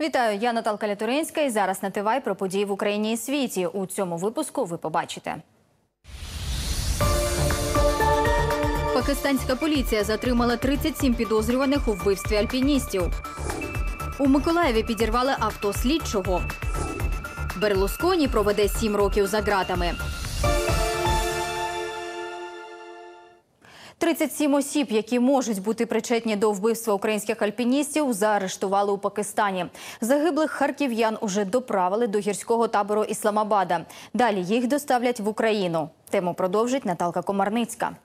Вітаю, я Наталка Лятуринська і зараз на ТВАЙ про події в Україні і світі. У цьому випуску ви побачите. Пакистанська поліція затримала 37 підозрюваних у вбивстві альпіністів. У Миколаєві підірвали авто слідчого. Берлусконі проведе 7 років за ґратами. 37 осіб, які можуть бути причетні до вбивства українських альпіністів, заарештували у Пакистані. Загиблих харків'ян уже доправили до гірського табору Ісламабада. Далі їх доставлять в Україну. Тему продовжить Наталка Комарницька.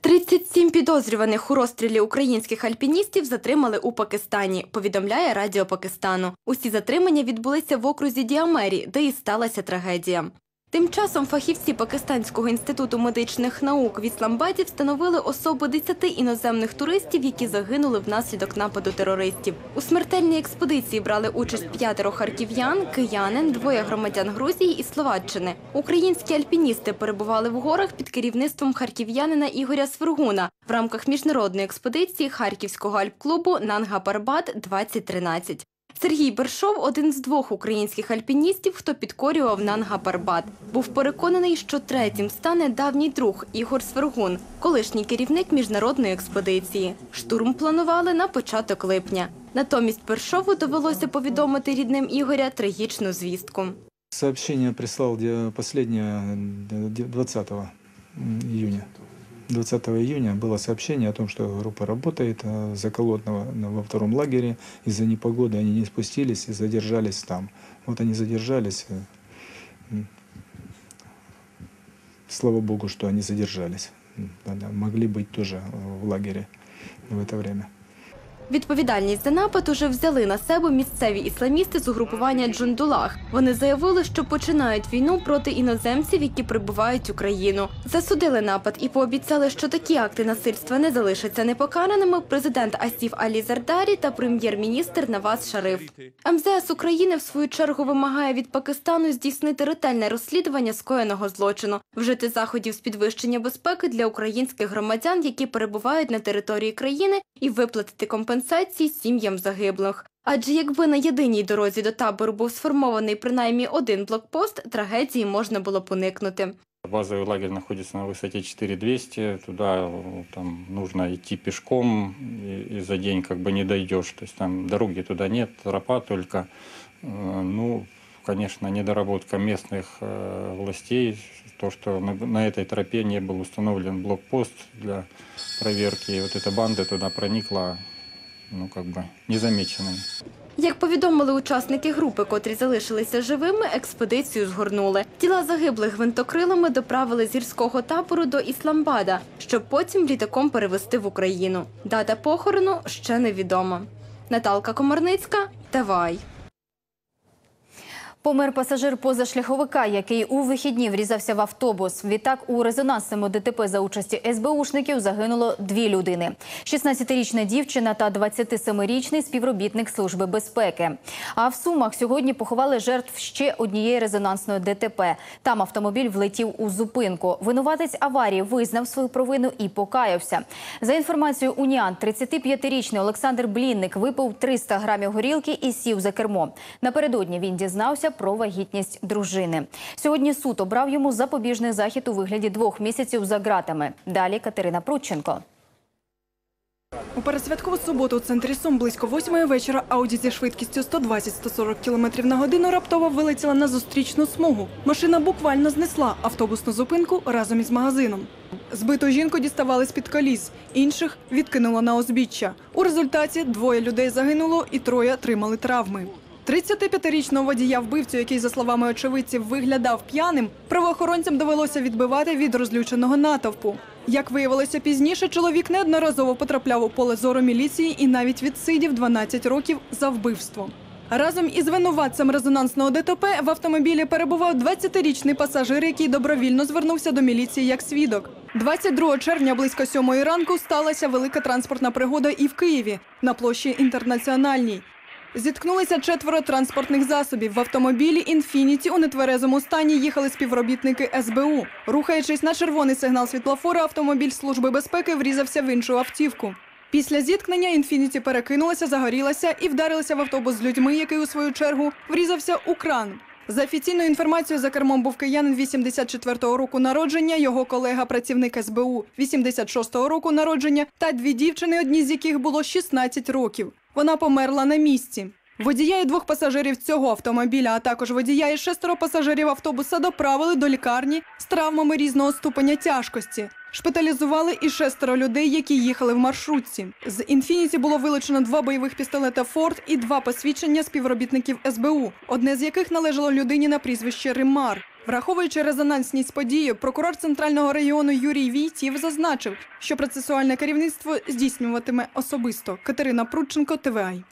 37 підозрюваних у розстрілі українських альпіністів затримали у Пакистані, повідомляє Радіо Пакистану. Усі затримання відбулися в окрузі Діамері, де і сталася трагедія. Тим часом фахівці Пакистанського інституту медичних наук в Ісламбаді встановили особи 10 іноземних туристів, які загинули внаслідок нападу терористів. У смертельній експедиції брали участь п'ятеро харків'ян, киянин, двоє громадян Грузії і Словаччини. Українські альпіністи перебували в горах під керівництвом харків'янина Ігоря Свергуна в рамках міжнародної експедиції Харківського альпклубу Нанга Парбат 2013 Сергій Бершов один з двох українських альпіністів, хто підкорював Нанга Парбат. Був переконаний, що третім стане давній друг Ігор Свергун, колишній керівник міжнародної експедиції. Штурм планували на початок липня. Натомість Бершову довелося повідомити рідним Ігоря трагічну звістку. Где последнее э, 20 июня. 20 июня было сообщение о том, что группа работает а Заколотного на- во втором лагере. Из-за непогоды они не спустились и задержались там. Вот они задержались. э. Слава Богу, что они задержались. Могли быть тоже э, в лагере в это время. Відповідальність за напад уже взяли на себе місцеві ісламісти з угрупування Джундулах. Вони заявили, що починають війну проти іноземців, які прибувають в Україну. Засудили напад і пообіцяли, що такі акти насильства не залишаться непокараними. Президент Асіф Алі Зардарі та прем'єр-міністр Наваз Шариф. МЗС України в свою чергу вимагає від Пакистану здійснити ретельне розслідування скоєного злочину, вжити заходів з підвищення безпеки для українських громадян, які перебувають на території країни, і виплатити компенсації сім'ям загиблих. Адже якби на єдиній дорозі до табору був сформований принаймні один блокпост, трагедії можна було б уникнути. Базовый лагерь находится на высоте 4200, туда э, там нужно идти пешком, и, и за день как бы не дойдешь, то есть там дороги туда нет, тропа только. Э, Ну, конечно, недоработка местных э, властей, то, что на, на этой тропе не был установлен блокпост для проверки, и вот эта банда туда проникла, ну, как бы, незамеченными. Як повідомили учасники групи, котрі залишилися живими, експедицію згорнули. Тіла загиблих гвинтокрилами доправили з гірського табору до Ісламбада, щоб потім літаком перевезти в Україну. Дата похорону ще невідома. Наталка Комарницька, Тавай. Помер пасажир позашляховика, який у вихідні врізався в автобус. Відтак у резонансному ДТП за участі СБУшників загинуло дві людини: – 16-річна дівчина та 27-річний співробітник служби безпеки. А в Сумах сьогодні поховали жертв ще однієї резонансної ДТП. Там автомобіль влетів у зупинку. Винуватець аварії визнав свою провину і покаявся. За інформацією Уніан, 35-річний Олександр Блінник випив 300 грамів горілки і сів за кермо. Напередодні він дізнався про вагітність дружини. Сьогодні суд обрав йому запобіжний захід у вигляді двох місяців за ґратами. Далі Катерина Прудченко. У пересвяткову суботу у центрі Сум близько восьмої вечора Ауді зі швидкістю 120-140 км на годину раптово вилетіла на зустрічну смугу. Машина буквально знесла автобусну зупинку разом із магазином. Збиту жінку діставали з-під коліс, інших відкинуло на узбіччя. У результаті двоє людей загинуло і троє отримали травми. 35-річного водія вбивцю, який, за словами очевидців, виглядав п'яним, правоохоронцям довелося відбивати від розлюченого натовпу. Як виявилося пізніше, чоловік неодноразово потрапляв у поле зору міліції і навіть відсидів 12 років за вбивство. Разом із винуватцем резонансного ДТП в автомобілі перебував 20-річний пасажир, який добровільно звернувся до міліції як свідок. 22 червня близько сьомої ранку сталася велика транспортна пригода і в Києві на площі Інтернаціональній. Зіткнулися четверо транспортних засобів. В автомобілі «Інфініті» у нетверезому стані їхали співробітники СБУ. Рухаючись на червоний сигнал світлофора, автомобіль Служби безпеки врізався в іншу автівку. Після зіткнення «Інфініті» перекинулася, загорілася і вдарилася в автобус з людьми, який у свою чергу врізався у кран. За офіційною інформацією, за кермом був киянин 84-го року народження, його колега, працівник СБУ 86-го року народження та дві дівчини, одній з яких було 16 років. Вона померла на місці. Водія і двох пасажирів цього автомобіля, а також водія і шестеро пасажирів автобуса доправили до лікарні з травмами різного ступеня тяжкості. Шпиталізували і шестеро людей, які їхали в маршрутці. З «Інфініті» було вилучено два бойових пістолета «Форд» і два посвідчення співробітників СБУ, одне з яких належало людині на прізвище Римар. Враховуючи резонансність події, прокурор центрального району Юрій Війтів зазначив, що процесуальне керівництво здійснюватиме особисто. Катерина Прудченко, ТВАЙ.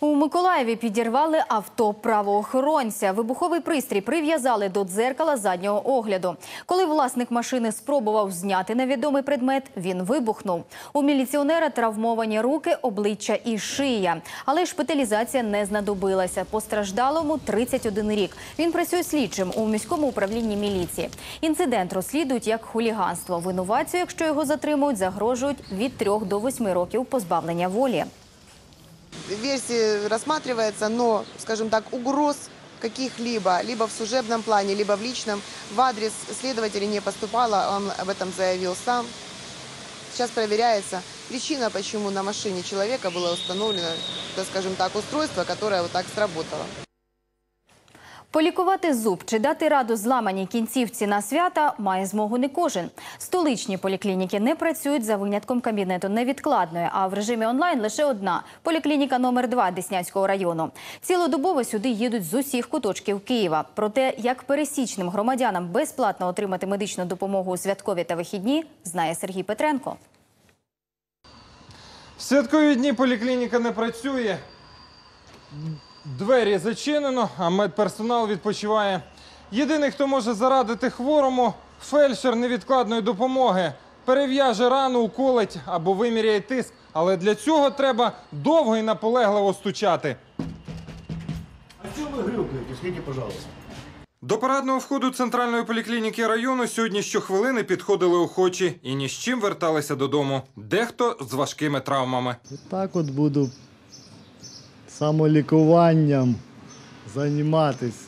У Миколаєві підірвали авто правоохоронця. Вибуховий пристрій прив'язали до дзеркала заднього огляду. Коли власник машини спробував зняти невідомий предмет, він вибухнув. У міліціонера травмовані руки, обличчя і шия. Але шпиталізація не знадобилася. Постраждалому 31 рік. Він працює слідчим у міському управлінні міліції. Інцидент розслідують як хуліганство. Винуватцю, якщо його затримують, загрожують від 3 до 8 років позбавлення волі. Версии рассматривается, но, скажем так, угроз каких-либо, либо в служебном плане, либо в личном, в адрес следователя не поступало, он об этом заявил сам. Сейчас проверяется причина, почему на машине человека было установлено, так скажем так, устройство, которое вот так сработало. Полікувати зуб чи дати раду зламаній кінцівці на свята має змогу не кожен. Столичні поліклініки не працюють за винятком кабінету невідкладної, а в режимі онлайн лише одна поліклініка номер 2 Деснянського району. Цілодобово сюди їдуть з усіх куточків Києва. Про те, як пересічним громадянам безплатно отримати медичну допомогу у святкові та вихідні, знає Сергій Петренко. В святкові дні поліклініка не працює. Двері зачинено, а медперсонал відпочиває. Єдиний, хто може зарадити хворому фельдшер невідкладної допомоги. Перев'яже рану, уколить або виміряє тиск. Але для цього треба довго і наполегливо стучати. А чего вы грюкаете? Скажите, пожалуйста. До парадного входу центральної поліклініки району сьогодні щохвилини підходили охочі і ні з чим верталися додому. Дехто з важкими травмами. Так от буду самолікуванням займатися.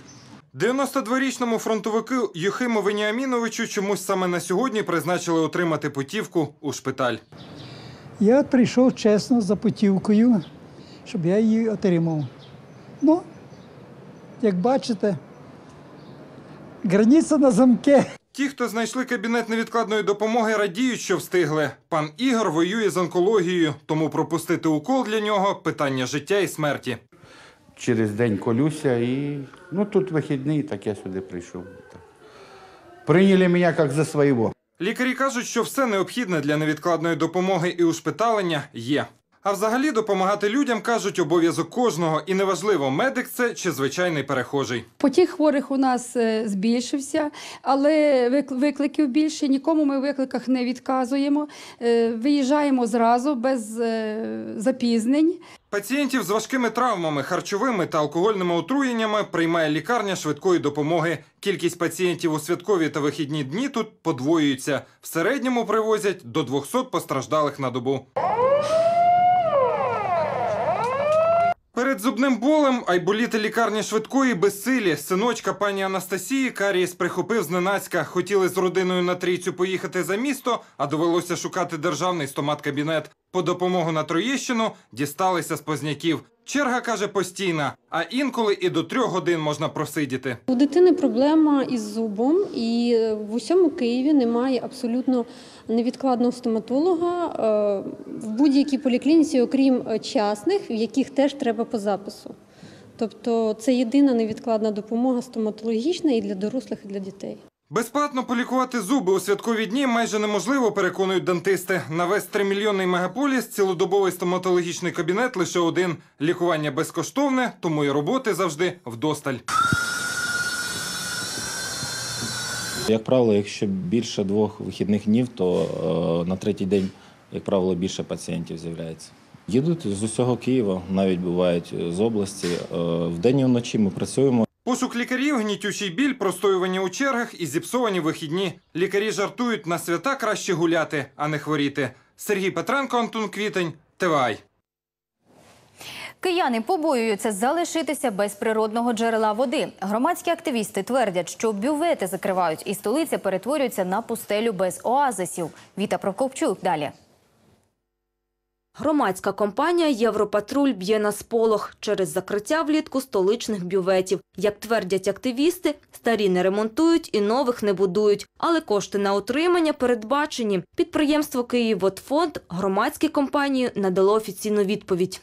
92-річному фронтовику Юхиму Веніаміновичу чомусь саме на сьогодні призначили отримати путівку у шпиталь. Я прийшов чесно за путівкою, щоб я її отримав. Ну, як бачите, границя на замке. Ті, хто знайшли кабінет невідкладної допомоги, радіють, що встигли. Пан Ігор воює з онкологією, тому пропустити укол для нього питання життя і смерті. через день колюся і ну тут вихідний, так я сюди прийшов. Прийняли мене як за свого. Лікарі кажуть, що все необхідне для невідкладної допомоги і ушпиталення є. А взагалі допомагати людям кажуть обов'язок кожного, і неважливо, медик це чи звичайний перехожий. Потік хворих у нас е, збільшився, але викликів більше. Нікому ми в викликах не відказуємо. Е, Виїжджаємо зразу без е, запізнень. Пацієнтів з важкими травмами, харчовими та алкогольними отруєннями приймає лікарня швидкої допомоги. Кількість пацієнтів у святкові та вихідні дні тут подвоюється. В середньому привозять до 200 постраждалих на добу. Перед зубним болем айболіти лікарні швидкої безсилі. Синочка пані Анастасії Карієс прихопив зненацька. Хотіли з родиною на трійцю поїхати за місто, а довелося шукати державний стомат-кабінет. По допомогу на Троєщину дісталися з позняків. Черга каже постійна, а інколи і до трьох годин можна просидіти. У дитини проблема із зубом, і в усьому Києві немає абсолютно невідкладного стоматолога е, в будь-якій поліклініці, окрім частних, в яких теж треба по запису. Тобто це єдина невідкладна допомога стоматологічна і для дорослих, і для дітей. Безплатно полікувати зуби у святкові дні майже неможливо, переконують дантисти. На весь тримільйонний мегаполіс цілодобовий стоматологічний кабінет лише один. Лікування безкоштовне, тому і роботи завжди вдосталь. Як правило, якщо більше двох вихідних днів, то е, на третій день, як правило, більше пацієнтів з'являється. Їдуть з усього Києва, навіть бувають з області. Е, вдень і вночі ми працюємо. Пошук лікарів, гнітючий біль, простоювання у чергах і зіпсовані вихідні. Лікарі жартують, на свята краще гуляти, а не хворіти. Сергій Петренко, Антон Квітень, ТВАЙ. Кияни побоюються залишитися без природного джерела води. Громадські активісти твердять, що бювети закривають, і столиця перетворюється на пустелю без оазисів. Віта Прокопчук далі. Громадська компанія «Європатруль» б'є на сполох через закриття влітку столичних бюветів. Як твердять активісти, старі не ремонтують і нових не будують. Але кошти на утримання передбачені. Підприємство «Київводфонд» громадській компанії надало офіційну відповідь.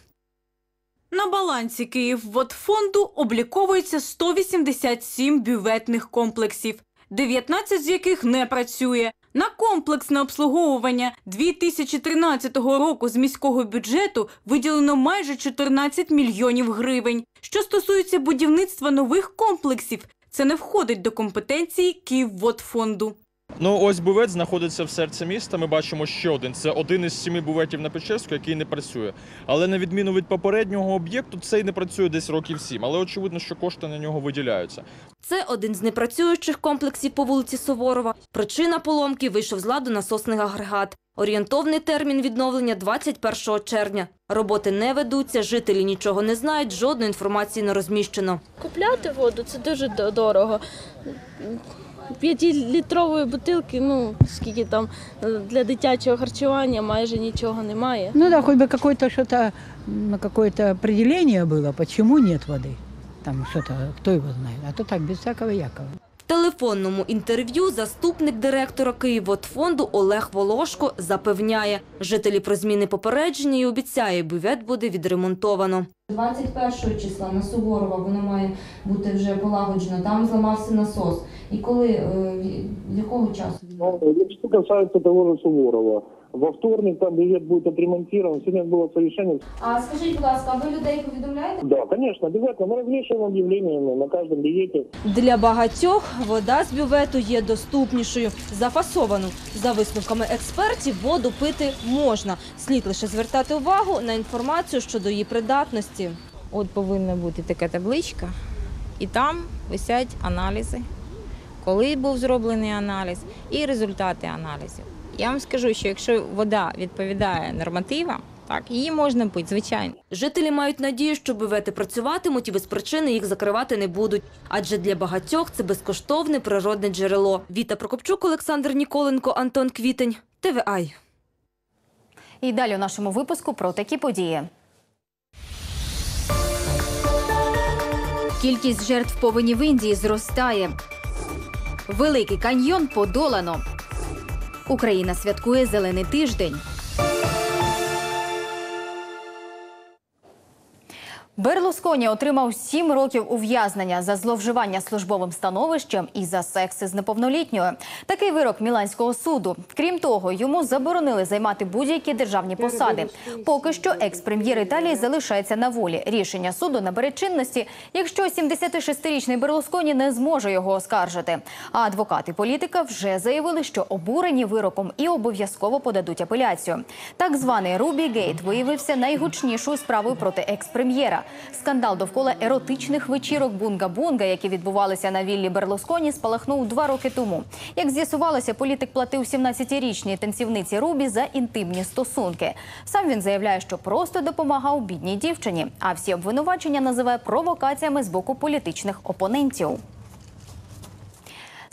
На балансі Київводфонду обліковується 187 бюветних комплексів, 19 з яких не працює. На комплексне обслуговування 2013 року з міського бюджету виділено майже 14 мільйонів гривень. Що стосується будівництва нових комплексів, це не входить до компетенції Київводфонду. Ну, ось бувет знаходиться в серці міста. Ми бачимо ще один. Це один із семи буветів на Печерську, який не працює. Але на відміну від попереднього об'єкту, цей не працює десь років сім. Але очевидно, що кошти на нього виділяються. Це один з непрацюючих комплексів по вулиці Суворова. Причина поломки вийшов з ладу насосний агрегат. Орієнтовний термін відновлення 21 червня. Роботи не ведуться, жителі нічого не знають, жодної інформації не розміщено. Купляти воду це дуже дорого. П'ятилітрової бутилки, ну скільки там е, для дитячого харчування майже нічого немає. Ну да, хоть бы какое-то что-то, м, какое-то определение было, почему нет воды. Там что-то, кто его знает. А то так, без всякого якого. В телефонному інтерв'ю заступник директора Київводфонду Олег Волошко запевняє, жителі про зміни попередження і обіцяє, бювет буде відремонтовано. 21 числа на Суворова воно має бути вже полагоджено. Там зламався насос. І коли е, в- якого часу? Ну, Что касается того же Суворова, во вторник там билет будет отремонтирован. Сегодня было совещание. А скажіть, будь ласка, а ви людей повідомляєте? Да, конечно, обязательно. Мы развешиваем объявления на- на каждом билете. Для багатьох вода з бювету є доступнішою, зафасовану. За висновками експертів, воду пити можна. Слід лише звертати увагу на інформацію щодо її придатності. От повинна бути така табличка, і там висять аналізи, коли був зроблений аналіз і результати аналізів. Я вам скажу, що якщо вода відповідає нормативам, так її можна пити, звичайно. Жителі мають надію, що бювети працюватимуть і без причини їх закривати не будуть. Адже для багатьох це безкоштовне природне джерело. Віта Прокопчук, Олександр Ніколенко, Антон Квітень. ТВАЙ. І далі у нашому випуску про такі події. Кількість жертв повені в Індії зростає. Великий каньйон подолано. Україна святкує зелений тиждень. Берлусконі отримав сім років ув'язнення за зловживання службовим становищем і за секс із неповнолітньою. Такий вирок Міланського суду. Крім того, йому заборонили займати будь-які державні посади. Поки що екс-прем'єр Італії залишається на волі. Рішення суду набере чинності, якщо 76-річний Берлусконі не зможе його оскаржити. А адвокати політика вже заявили, що обурені вироком і обов'язково подадуть апеляцію. Так званий Рубі Гейт виявився найгучнішою справою проти екс-прем'єра. Скандал довкола еротичних вечірок Бунга-Бунга, які відбувалися на віллі Берлосконі, спалахнув два роки тому. Як з'ясувалося, політик платив 17-річній танцівниці Рубі за інтимні стосунки. Сам він заявляє, що просто допомагав бідній дівчині. А всі обвинувачення називає провокаціями з боку політичних опонентів.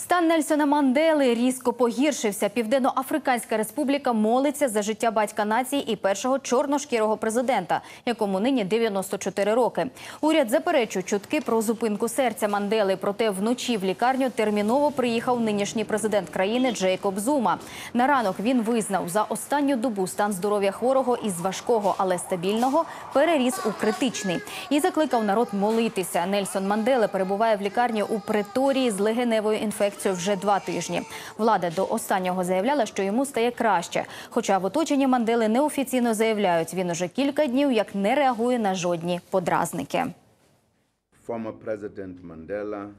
Стан Нельсона Мандели різко погіршився. Південно-Африканська республіка молиться за життя батька нації і першого чорношкірого президента, якому нині 94 роки. Уряд заперечує чутки про зупинку серця Мандели. Проте вночі в лікарню терміново приїхав нинішній президент країни Джейкоб Зума. На ранок він визнав за останню добу стан здоров'я хворого із важкого, але стабільного переріс у критичний і закликав народ молитися. Нельсон Манделе перебуває в лікарні у приторії з легеневою інфекцією вже два тижні. Влада до останнього заявляла, що йому стає краще. Хоча в оточенні Мандели неофіційно заявляють, він уже кілька днів як не реагує на жодні подразники.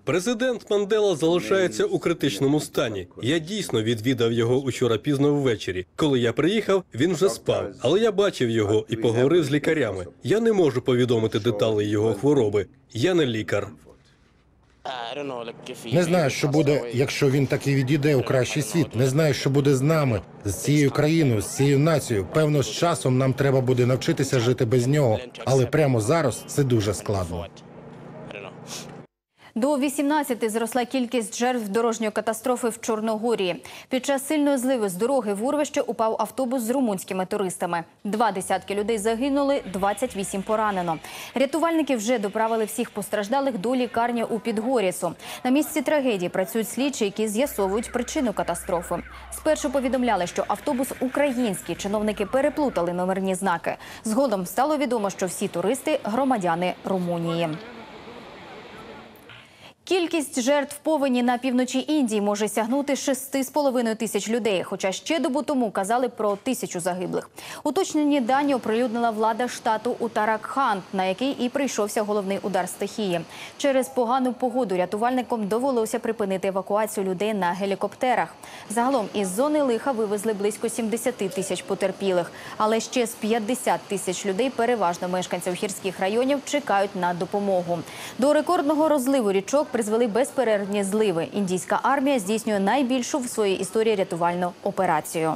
Президент Мандела залишається у критичному стані. Я дійсно відвідав його учора пізно ввечері. Коли я приїхав, він вже спав, але я бачив його і поговорив з лікарями. Я не можу повідомити деталі його хвороби. Я не лікар. Не знаю, що буде, якщо він таки відійде у кращий світ. Не знаю, що буде з нами, з цією країною, з цією нацією. Певно, з часом нам треба буде навчитися жити без нього. Але прямо зараз це дуже складно. До 18 зросла кількість жертв дорожньої катастрофи в Чорногорії. Під час сильної зливи з дороги в урвище упав автобус з румунськими туристами. Два десятки людей загинули, 28 поранено. Рятувальники вже доправили всіх постраждалих до лікарні у Підгорісу. На місці трагедії працюють слідчі, які з'ясовують причину катастрофи. Спершу повідомляли, що автобус український. Чиновники переплутали номерні знаки. Згодом стало відомо, що всі туристи громадяни Румунії. Кількість жертв повені на півночі Індії може сягнути 6,5 тисяч людей. Хоча ще добу тому казали про тисячу загиблих. Уточнені дані оприлюднила влада штату Утаракханд, на який і прийшовся головний удар стихії. Через погану погоду рятувальникам довелося припинити евакуацію людей на гелікоптерах. Загалом із зони лиха вивезли близько 70 тисяч потерпілих, але ще з 50 тисяч людей, переважно мешканців гірських районів, чекають на допомогу. До рекордного розливу річок призвели безперервні зливи. Індійська армія здійснює найбільшу в своїй історії рятувальну операцію.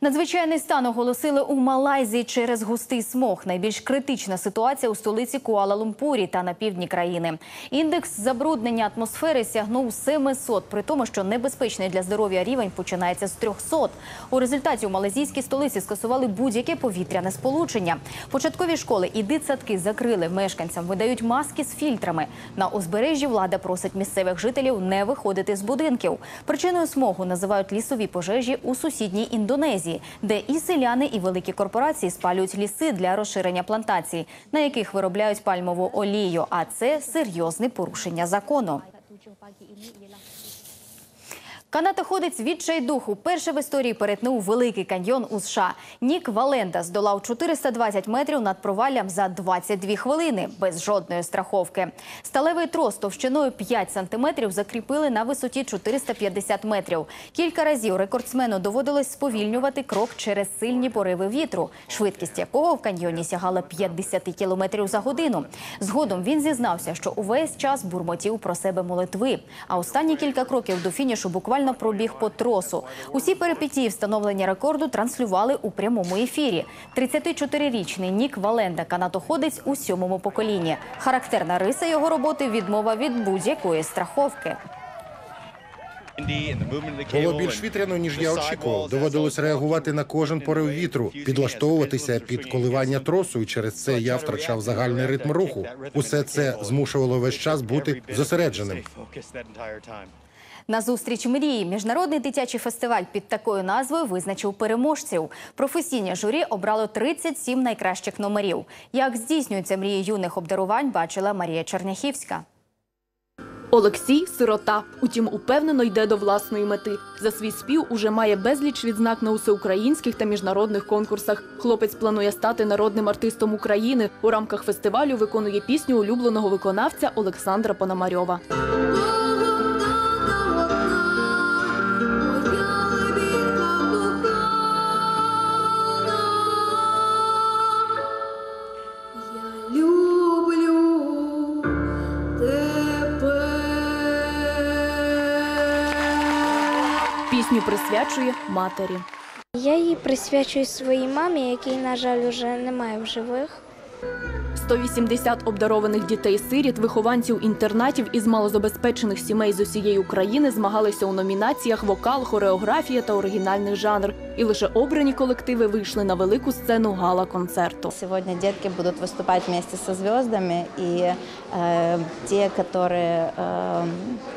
Надзвичайний стан оголосили у Малайзії через густий смог. Найбільш критична ситуація у столиці Куала-Лумпурі та на півдні країни. Індекс забруднення атмосфери сягнув 700, при тому, що небезпечний для здоров'я рівень починається з 300. У результаті у малазійській столиці скасували будь-яке повітряне сполучення. Початкові школи і дитсадки закрили. Мешканцям видають маски з фільтрами. На узбережжі влада просить місцевих жителів не виходити з будинків. Причиною смогу називають лісові пожежі у сусідній Індонезії, де і селяни, і великі корпорації спалюють ліси для розширення плантацій, на яких виробляють пальмову олію. А це серйозне порушення закону. Канатоходець відчайдуху перше в історії перетнув великий каньйон у США. Нік Валенда здолав 420 метрів над проваллям за 22 хвилини без жодної страховки. Сталевий трос товщиною 5 сантиметрів закріпили на висоті 450 метрів. Кілька разів рекордсмену доводилось сповільнювати крок через сильні пориви вітру, швидкість якого в каньйоні сягала 50 кілометрів за годину. Згодом він зізнався, що увесь час бурмотів про себе молитви. А останні кілька кроків до фінішу буквально пробіг по тросу. Усі перипетії встановлення рекорду транслювали у прямому ефірі. 34-річний Нік Валенда канатоходець у сьомому поколінні. Характерна риса його роботи відмова від будь-якої страховки. Було більш вітряно, ніж я очікував. Доводилось реагувати на кожен порив вітру, підлаштовуватися під коливання тросу, і через це я втрачав загальний ритм руху. Усе це змушувало весь час бути зосередженим. На зустріч мрії міжнародний дитячий фестиваль під такою назвою визначив переможців. Професійне журі обрало 37 найкращих номерів. Як здійснюються мрії юних обдарувань, бачила Марія Черняхівська. Олексій сирота. Утім, упевнено йде до власної мети. За свій спів уже має безліч відзнак на усеукраїнських та міжнародних конкурсах. Хлопець планує стати народним артистом України. У рамках фестивалю виконує пісню улюбленого виконавця Олександра Пономарьова. Присвячує матері. Я її присвячую своїй мамі, якій, на жаль, уже немає в живих. 180 обдарованих дітей-сиріт, вихованців інтернатів із малозабезпечених сімей з усієї України змагалися у номінаціях вокал, хореографія та оригінальний жанр І лише обрані колективи вийшли на велику сцену гала-концерту. Сегодня детки будут выступать вместе со звездами, и э, те, которые, э,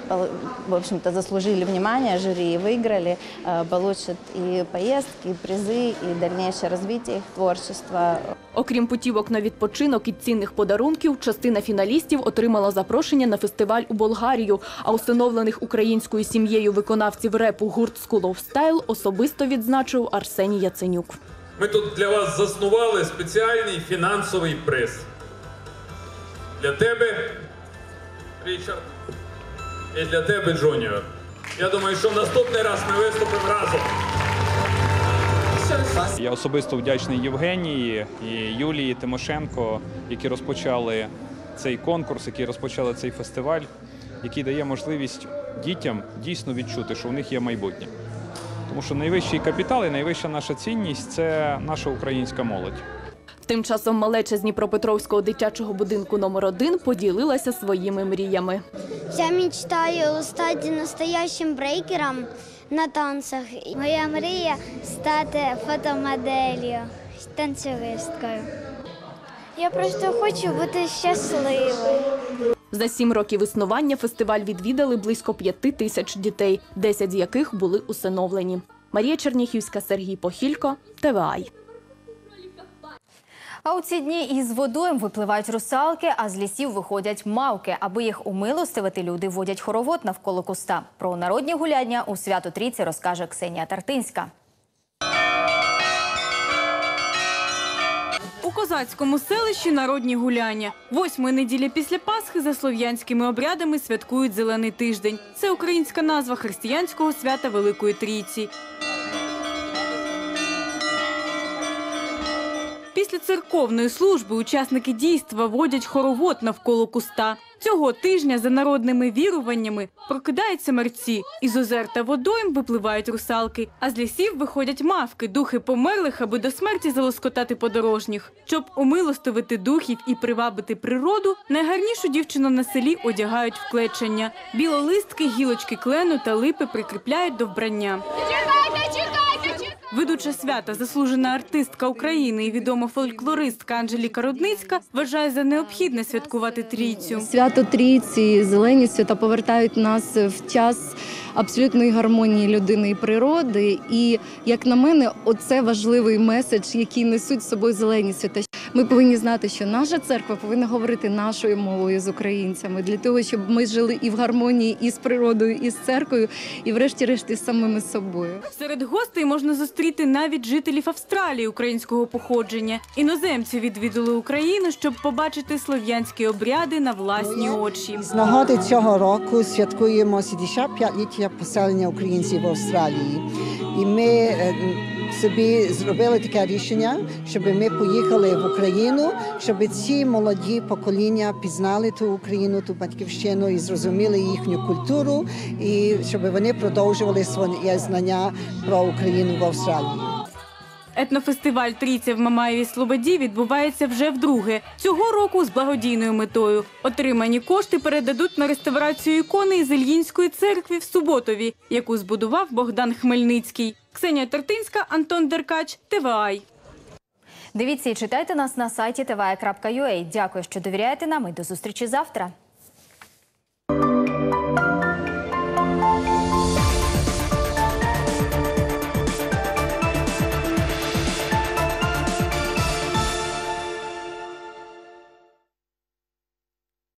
пол- в общем-то, заслужили внимание жюри и выиграли, э, получат и поездки, и призы, и дальнейшее развитие их творчества. Окрім путівок на відпочинок і цінних подарунків, частина фіналістів отримала запрошення на фестиваль у Болгарію. А усиновлених українською сім'єю виконавців репу гурт School of Style особисто відзначив Арсеній Яценюк. Ми тут для вас заснували спеціальний фінансовий приз. Для тебе, Річард, і для тебе, Джоніор. Я думаю, що в наступний раз ми виступимо разом. Я особисто вдячний Євгенії і Юлії Тимошенко, які розпочали цей конкурс, який розпочали цей фестиваль, який дає можливість дітям дійсно відчути, що у них є майбутнє. Тому що найвищий капітал і найвища наша цінність це наша українська молодь. Тим часом малеча з Дніпропетровського дитячого будинку номер 1 поділилася своїми мріями. Я мечтаю стати настоящим брейкером на танцях. Моя мрія стати фотомоделлю, танцюристкою. Я просто хочу бути щасливою. За сім років існування фестиваль відвідали близько п'яти тисяч дітей, 10 з яких були усиновлені. Марія Черніхівська, Сергій Похілько, ТВАЙ. А у ці дні із водойм випливають русалки, а з лісів виходять мавки. Аби їх умилостивити, люди водять хоровод навколо куста. Про народні гуляння у свято Трійці розкаже Ксенія Тартинська. У козацькому селищі народні гуляння. Восьмої неділі після Пасхи за слов'янськими обрядами святкують Зелений тиждень. Це українська назва християнського свята Великої Трійці. Після церковної служби учасники дійства водять хоровод навколо куста. Цього тижня за народними віруваннями прокидаються мерці. Із озер та водойм випливають русалки, а з лісів виходять мавки, духи померлих, аби до смерті залоскотати подорожніх. Щоб умилостивити духів і привабити природу, найгарнішу дівчину на селі одягають в клечення. Білолистки, гілочки клену та липи прикріпляють до вбрання. Ведуча свята, заслужена артистка України і відома фольклористка Анжеліка Рудницька вважає за необхідне святкувати трійцю. Свято Трійці, зелені свята повертають нас в час абсолютної гармонії людини і природи. І як на мене, оце важливий меседж, який несуть з собою зелені свята. Ми повинні знати, що наша церква повинна говорити нашою мовою з українцями для того, щоб ми жили і в гармонії, і з природою, і з церквою, і врешті-решт із самими собою. Серед гостей можна зустріти навіть жителів Австралії українського походження. Іноземці відвідали Україну, щоб побачити слов'янські обряди на власні очі. З нагоди цього року святкуємо 75-ліття поселення українців в Австралії. І ми е, собі зробили таке рішення, щоб ми поїхали в Україну, щоб ці молоді покоління пізнали ту Україну, ту батьківщину і зрозуміли їхню культуру, і щоб вони продовжували своє знання про Україну в Австралії. Етнофестиваль Трійця в Мамаєвій Слободі відбувається вже вдруге. Цього року з благодійною метою. Отримані кошти передадуть на реставрацію ікони із Ільїнської церкви в Суботові, яку збудував Богдан Хмельницький. Ксенія Тартинська, Антон Деркач, ТВАЙ. Дивіться і читайте нас на сайті tva.ua. Дякую, що довіряєте нам і до зустрічі завтра.